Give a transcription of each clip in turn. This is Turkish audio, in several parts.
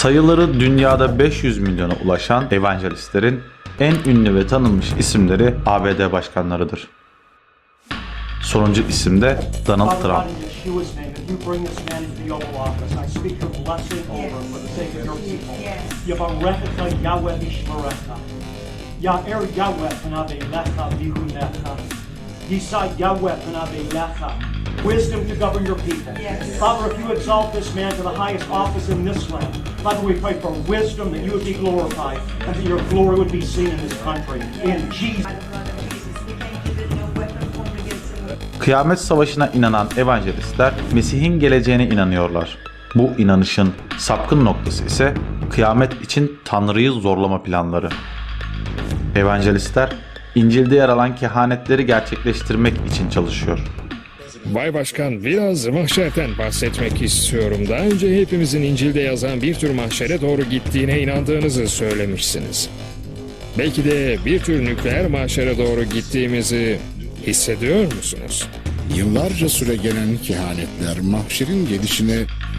Sayıları dünyada 500 milyona ulaşan evangelistlerin en ünlü ve tanınmış isimleri ABD başkanlarıdır. Sonuncu isim de Donald Trump. Wisdom to govern your people. Yes. Father, if you exalt this man to the highest office in this land, Father, we pray for wisdom that you would be glorified and that your glory would be seen in this country. In Jesus' Kıyamet savaşına inanan evangelistler Mesih'in geleceğine inanıyorlar. Bu inanışın sapkın noktası ise kıyamet için Tanrı'yı zorlama planları. Evangelistler İncil'de yer alan kehanetleri gerçekleştirmek için çalışıyor. Bay Başkan biraz mahşerden bahsetmek istiyorum. Daha önce hepimizin İncil'de yazan bir tür mahşere doğru gittiğine inandığınızı söylemişsiniz. Belki de bir tür nükleer mahşere doğru gittiğimizi hissediyor musunuz? Yıllarca süre gelen kehanetler mahşerin gelişine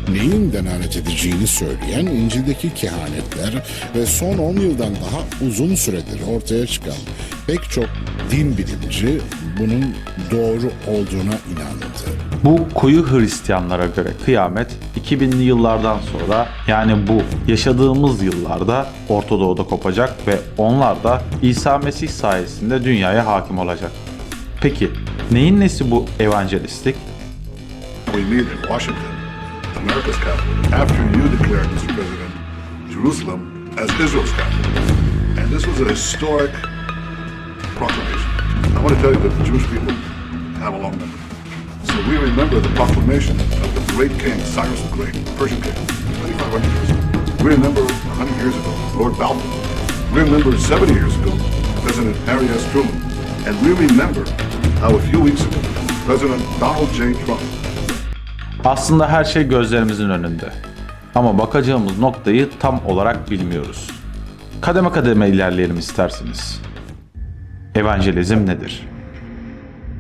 neyin denanet edeceğini söyleyen İncil'deki kehanetler ve son 10 yıldan daha uzun süredir ortaya çıkan pek çok din bilimci bunun doğru olduğuna inandı. Bu koyu Hristiyanlara göre kıyamet 2000'li yıllardan sonra yani bu yaşadığımız yıllarda Orta Doğu'da kopacak ve onlar da İsa Mesih sayesinde dünyaya hakim olacak. Peki neyin nesi bu evangelistlik? We meet in Washington, America's capital, after you declared, Mr. President, Jerusalem as Israel's capital. And this was a historic proclamation. I want to tell you that the Jewish people have a long memory. So we remember the proclamation of the great king, Cyrus the Great, Persian king, 2,500 years ago. We remember 100 years ago, Lord Balfour. We remember 70 years ago, President Harry S. Truman. And we remember how a few weeks ago, President Donald J. Trump Aslında her şey gözlerimizin önünde. Ama bakacağımız noktayı tam olarak bilmiyoruz. Kademe kademe ilerleyelim isterseniz. Evangelizm nedir?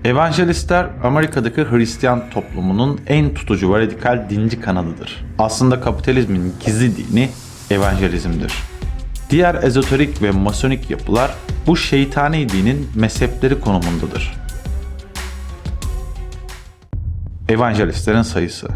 Evangelistler Amerika'daki Hristiyan toplumunun en tutucu ve radikal dinci kanadıdır. Aslında kapitalizmin gizli dini evangelizmdir. Diğer ezoterik ve masonik yapılar bu şeytani dinin mezhepleri konumundadır. Evangelistlerin sayısı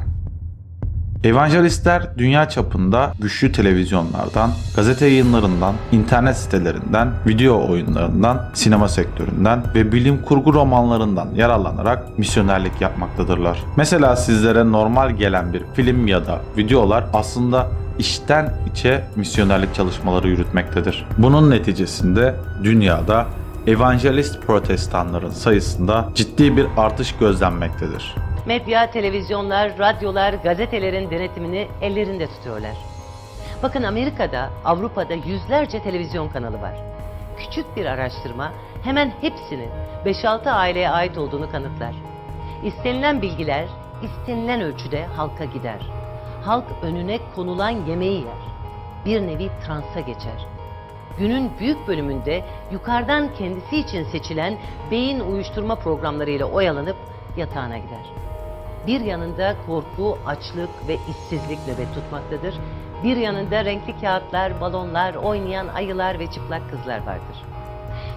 Evangelistler dünya çapında güçlü televizyonlardan, gazete yayınlarından, internet sitelerinden, video oyunlarından, sinema sektöründen ve bilim kurgu romanlarından yararlanarak misyonerlik yapmaktadırlar. Mesela sizlere normal gelen bir film ya da videolar aslında içten içe misyonerlik çalışmaları yürütmektedir. Bunun neticesinde dünyada evangelist protestanların sayısında ciddi bir artış gözlenmektedir. Medya, televizyonlar, radyolar, gazetelerin denetimini ellerinde tutuyorlar. Bakın Amerika'da, Avrupa'da yüzlerce televizyon kanalı var. Küçük bir araştırma hemen hepsinin 5-6 aileye ait olduğunu kanıtlar. İstenilen bilgiler istenilen ölçüde halka gider. Halk önüne konulan yemeği yer. Bir nevi transa geçer. Günün büyük bölümünde yukarıdan kendisi için seçilen beyin uyuşturma programlarıyla oyalanıp yatağına gider. Bir yanında korku, açlık ve işsizlik nöbet tutmaktadır. Bir yanında renkli kağıtlar, balonlar, oynayan ayılar ve çıplak kızlar vardır.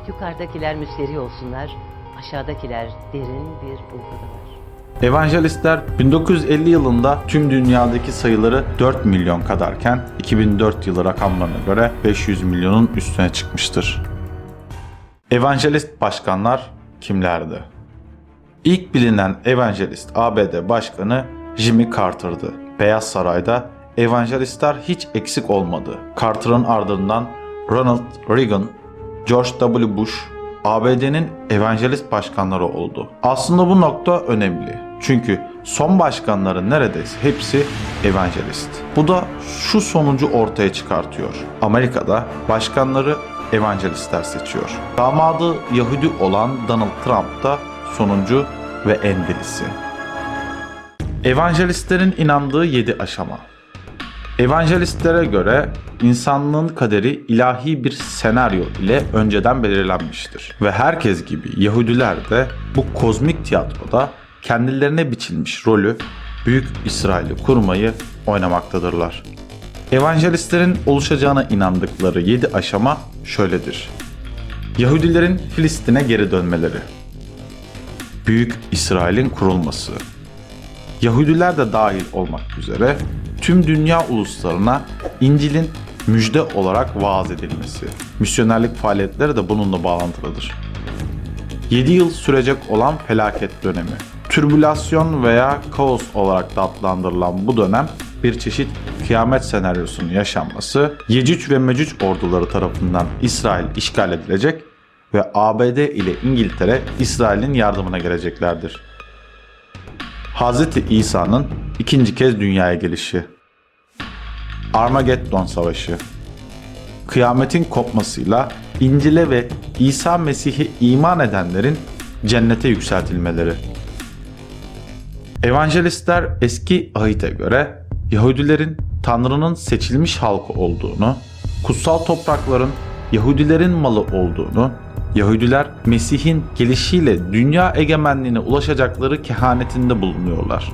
Yukarıdakiler müsterih olsunlar, aşağıdakiler derin bir uykudalar. Evangelistler 1950 yılında tüm dünyadaki sayıları 4 milyon kadarken 2004 yılı rakamlarına göre 500 milyonun üstüne çıkmıştır. Evangelist başkanlar kimlerdi? İlk bilinen evangelist ABD Başkanı Jimmy Carter'dı. Beyaz Saray'da evangelistler hiç eksik olmadı. Carter'ın ardından Ronald Reagan, George W. Bush, ABD'nin evangelist başkanları oldu. Aslında bu nokta önemli. Çünkü son başkanların neredeyse hepsi evangelist. Bu da şu sonucu ortaya çıkartıyor. Amerika'da başkanları evangelistler seçiyor. Damadı Yahudi olan Donald Trump da sonuncu ve en delisi. Evangelistlerin inandığı 7 aşama. Evangelistlere göre insanlığın kaderi ilahi bir senaryo ile önceden belirlenmiştir. Ve herkes gibi Yahudiler de bu kozmik tiyatroda kendilerine biçilmiş rolü Büyük İsrail'i kurmayı oynamaktadırlar. Evangelistlerin oluşacağına inandıkları 7 aşama şöyledir. Yahudilerin Filistin'e geri dönmeleri. Büyük İsrail'in kurulması. Yahudiler de dahil olmak üzere tüm dünya uluslarına İncil'in müjde olarak vaaz edilmesi. Misyonerlik faaliyetleri de bununla bağlantılıdır. 7 yıl sürecek olan felaket dönemi. Türbülasyon veya kaos olarak da adlandırılan bu dönem bir çeşit kıyamet senaryosunun yaşanması, Yecüc ve Mecüc orduları tarafından İsrail işgal edilecek ve ABD ile İngiltere İsrail'in yardımına geleceklerdir. Hz. İsa'nın ikinci kez dünyaya gelişi. Armageddon Savaşı. Kıyametin kopmasıyla İncil'e ve İsa Mesih'e iman edenlerin cennete yükseltilmeleri. Evangelistler eski ahite göre Yahudilerin Tanrı'nın seçilmiş halkı olduğunu, kutsal toprakların Yahudilerin malı olduğunu, Yahudiler Mesih'in gelişiyle dünya egemenliğine ulaşacakları kehanetinde bulunuyorlar.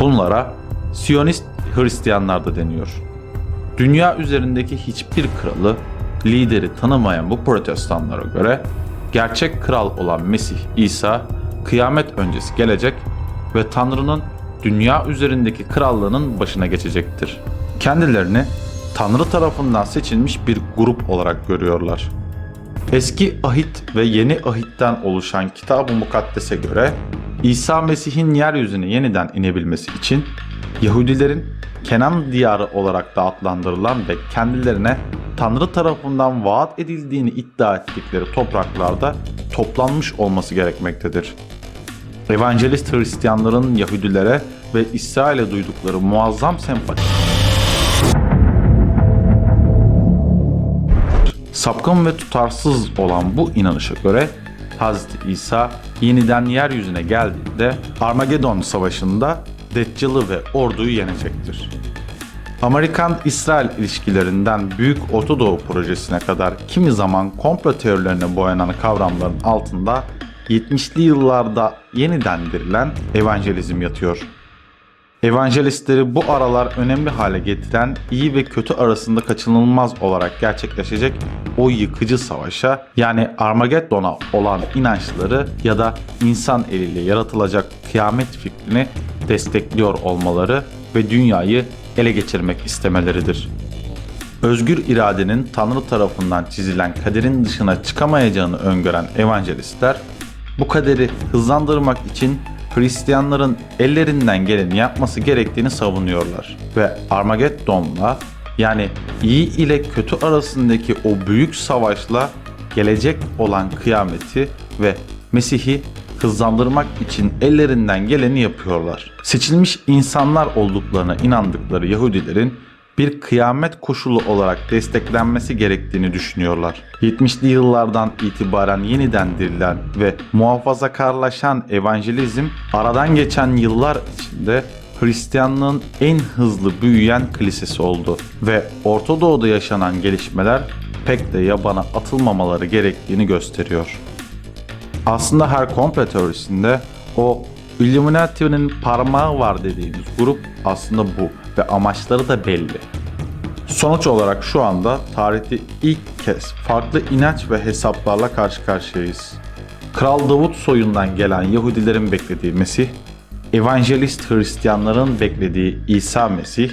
Bunlara Siyonist Hristiyanlar da deniyor. Dünya üzerindeki hiçbir kralı, lideri tanımayan bu protestanlara göre gerçek kral olan Mesih İsa kıyamet öncesi gelecek ve Tanrı'nın dünya üzerindeki krallığının başına geçecektir. Kendilerini Tanrı tarafından seçilmiş bir grup olarak görüyorlar. Eski ahit ve yeni ahitten oluşan Kitab-ı Mukaddes'e göre İsa Mesih'in yeryüzüne yeniden inebilmesi için Yahudilerin Kenan diyarı olarak da adlandırılan ve kendilerine Tanrı tarafından vaat edildiğini iddia ettikleri topraklarda toplanmış olması gerekmektedir. Evangelist Hristiyanların Yahudilere ve İsrail'e duydukları muazzam sempati sapkın ve tutarsız olan bu inanışa göre Hz. İsa yeniden yeryüzüne geldiğinde Armageddon Savaşı'nda Deccal'ı ve orduyu yenecektir. Amerikan-İsrail ilişkilerinden Büyük Orta Doğu projesine kadar kimi zaman komplo teorilerine boyanan kavramların altında 70'li yıllarda yeniden dirilen evangelizm yatıyor. Evangelistleri bu aralar önemli hale getiren iyi ve kötü arasında kaçınılmaz olarak gerçekleşecek o yıkıcı savaşa yani Armageddon'a olan inançları ya da insan eliyle yaratılacak kıyamet fikrini destekliyor olmaları ve dünyayı ele geçirmek istemeleridir. Özgür iradenin Tanrı tarafından çizilen kaderin dışına çıkamayacağını öngören evangelistler bu kaderi hızlandırmak için Hristiyanların ellerinden geleni yapması gerektiğini savunuyorlar ve Armageddon'la yani iyi ile kötü arasındaki o büyük savaşla gelecek olan kıyameti ve Mesih'i hızlandırmak için ellerinden geleni yapıyorlar. Seçilmiş insanlar olduklarına inandıkları Yahudilerin bir kıyamet koşulu olarak desteklenmesi gerektiğini düşünüyorlar. 70'li yıllardan itibaren yeniden dirilen ve muhafazakarlaşan evangelizm aradan geçen yıllar içinde Hristiyanlığın en hızlı büyüyen kilisesi oldu ve Orta Doğu'da yaşanan gelişmeler pek de yabana atılmamaları gerektiğini gösteriyor. Aslında her komplo teorisinde o Illuminati'nin parmağı var dediğimiz grup aslında bu ve amaçları da belli. Sonuç olarak şu anda tarihte ilk kez farklı inanç ve hesaplarla karşı karşıyayız. Kral Davut soyundan gelen Yahudilerin beklediği Mesih, Evangelist Hristiyanların beklediği İsa Mesih,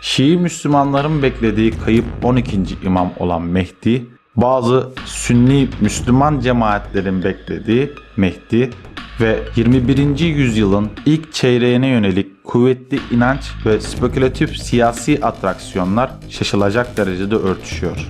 Şii Müslümanların beklediği kayıp 12. imam olan Mehdi, bazı Sünni Müslüman cemaatlerin beklediği Mehdi ve 21. yüzyılın ilk çeyreğine yönelik kuvvetli inanç ve spekülatif siyasi atraksiyonlar şaşılacak derecede örtüşüyor.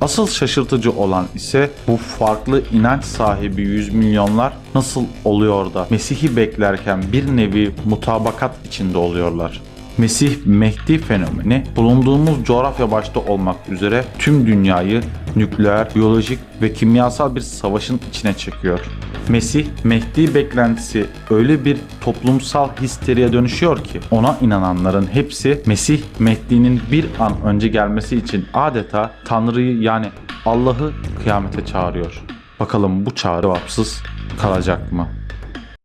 Asıl şaşırtıcı olan ise bu farklı inanç sahibi yüz milyonlar nasıl oluyor da Mesih'i beklerken bir nevi mutabakat içinde oluyorlar. Mesih Mehdi fenomeni bulunduğumuz coğrafya başta olmak üzere tüm dünyayı nükleer, biyolojik ve kimyasal bir savaşın içine çekiyor. Mesih, Mehdi beklentisi öyle bir toplumsal histeriye dönüşüyor ki ona inananların hepsi Mesih, Mehdi'nin bir an önce gelmesi için adeta Tanrı'yı yani Allah'ı kıyamete çağırıyor. Bakalım bu çağrı cevapsız kalacak mı?